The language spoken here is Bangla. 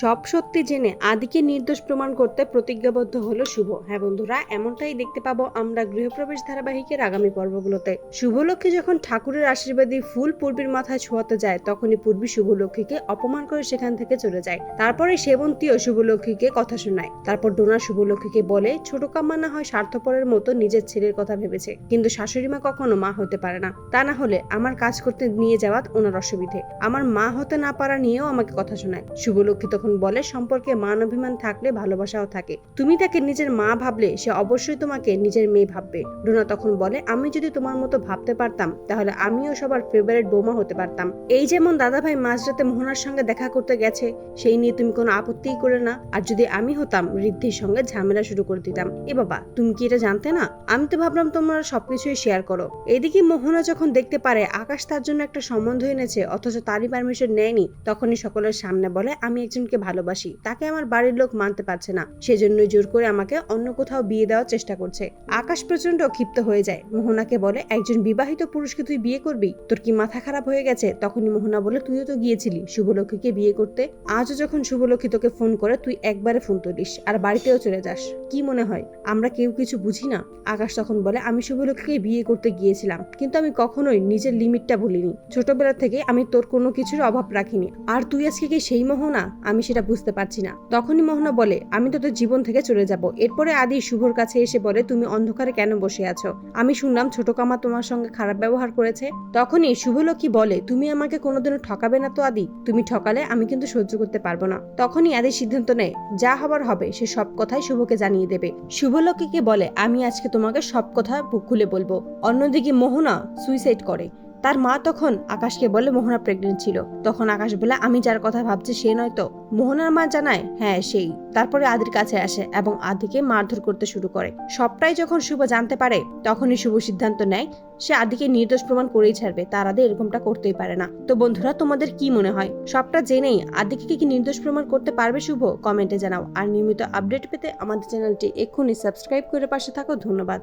সব সত্যি জেনে আদিকে নির্দোষ প্রমাণ করতে প্রতিজ্ঞাবদ্ধ হলো শুভ। হ্যাঁ বন্ধুরা, এমনটাই দেখতে পাবো আমরা গৃহপ্রবেশ ধারাবাহিকের আগামী পর্বগুলোতে। শুভলক্ষ্মী যখন ঠাকুরের আশীর্বাদী ফুল পূর্বীর মাথায় ছোঁয়াতে যায়, তখনই পূর্বী শুভলক্ষ্মীকে অপমান করে সেখান থেকে চলে যায়। তারপরে সেবন্তীও শুভলক্ষ্মীকে কথা শোনায়। তারপর ডোনা শুভলক্ষ্মীকে বলে, ছোট কাম্মা না হয় স্বার্থপরের মতো নিজের ছেলের কথা ভেবেছে, কিন্তু শাশুড়ি মা কখনো মা হতে পারে না। তা না হলে আমার কাজ করতে নিয়ে যাওয়া ওনার অসুবিধে। আমার মা হতে না পারা নিয়েও আমাকে কথা শোনায়। শুভলক্ষ্মী তখন বলে, সম্পর্কে মান অভিমান থাকলে ভালোবাসাও থাকে। তুমি তাকে নিজের মা ভাবলে, সে অবশ্যই তোমাকে নিজের মেয়ে ভাববে। ডোনা তখন বলে, আমি যদি তোমার মতো ভাবতে পারতাম, তাহলে আমিও সবার ফেভারিট বৌমা হতে পারতাম। এই যেমন দাদাভাই মাঝরাতে মোহনার সঙ্গে দেখা করতে গেছে, সেই নিয়ে তুমি কোনো আপত্তিই করে না। আর যদি আমি হতাম, ঋদ্ধির সঙ্গে ঝামেলা শুরু করে দিতাম। এ বাবা, তুমি কি এটা জানতে না? আমি তো ভাবলাম তোমরা সবকিছুই শেয়ার করো। এদিকে মোহনা যখন দেখতে পারে, আকাশ তার জন্য একটা সম্বন্ধ এনেছে, অথচ তারই পারমিশন নেয়নি, তখনই সকলের সামনে বলে, আমি একজনকে ভালোবাসি, তাকে আমার বাড়ির লোক মানতে পারছে না। সেজন্যই জোর করে আমাকে অন্য কোথাও বিয়ে দেওয়ার চেষ্টা করছে। আকাশ প্রচণ্ড ক্ষিপ্ত হয়ে যায়। মোহনাকে বলে, একজন বিবাহিত পুরুষকে তুই বিয়ে করবি? তোর কি মাথা খারাপ হয়ে গেছে? তখনই মোহনা বলে, তুইও তো গিয়েছিলি শুভলক্ষীকে বিয়ে করতে। আজও যখন শুভলক্ষী তোকে ফোন করে, তুই একবারে ফোন তুলিস আর বাড়িতেও চলে যাস। কি মনে হয়? আমরা কেউ কিছু বুঝি না? আকাশ তখন বলে, আমি শুভলক্ষীকে বিয়ে করতে গিয়েছিলাম, কিন্তু আমি কখনোই নিজের লিমিটটা ভুলিনি। ছোটবেলা থেকে আমি তোর কোনো কিছুর অভাব রাখিনি। আর তুই আজকে কি সেই মোহনা? আমি সেটা বুঝতে পারছি না। তখনই মোহনা বলে, আমি তো তোর জীবন থেকে চলে যাব। এরপরে আদি শুভর কাছে এসে বলে, তুমি অন্ধকারে কেন বসে আছো? আমি শুনলাম ছোট কামা তোমার সঙ্গে খারাপ ব্যবহার করেছে। তখনই শুভলক্ষী বলে, তুমি আমাকে কোনোদিনও ঠকাবে না তো আদি? তুমি ঠকালে আমি কিন্তু সহ্য করতে পারব না। তখনই আদি সিদ্ধান্ত নেয়, যা হবার হবে, সে সব কথাই শুভকে জানিয়ে দেবে। শুভলক্ষীকে বলে, আমি আজকে তোমাকে সব কথা খুলে বলব। অন্যদিকে মোহনা সুইসাইড করে। তার মা তখন আকাশকে বলে মোহনা প্রেগনেন্ট ছিল। তখন আকাশ বলে আমি যার কথা ভাবছি সে নয় তো? মোহনার মা জানায় হ্যাঁ সেই। তারপরে আদির কাছে আসে এবং আদিকে মারধর করতে শুরু করে। সবটাই যখন শুভ জানতে পারে, তখনই শুভ সিদ্ধান্ত নেয়, সে আদিকে নির্দোষ প্রমাণ করেই ছাড়বে। তার আদি এরকমটা করতেই পারে না। তো বন্ধুরা, তোমাদের কি মনে হয়? সবটা জেনেই আদিকে কি নির্দোষ প্রমাণ করতে পারবে শুভ? কমেন্টে জানাও। আর নিয়মিত আপডেট পেতে আমাদের চ্যানেলটি এক্ষুনি সাবস্ক্রাইব করে পাশে থাকো। ধন্যবাদ।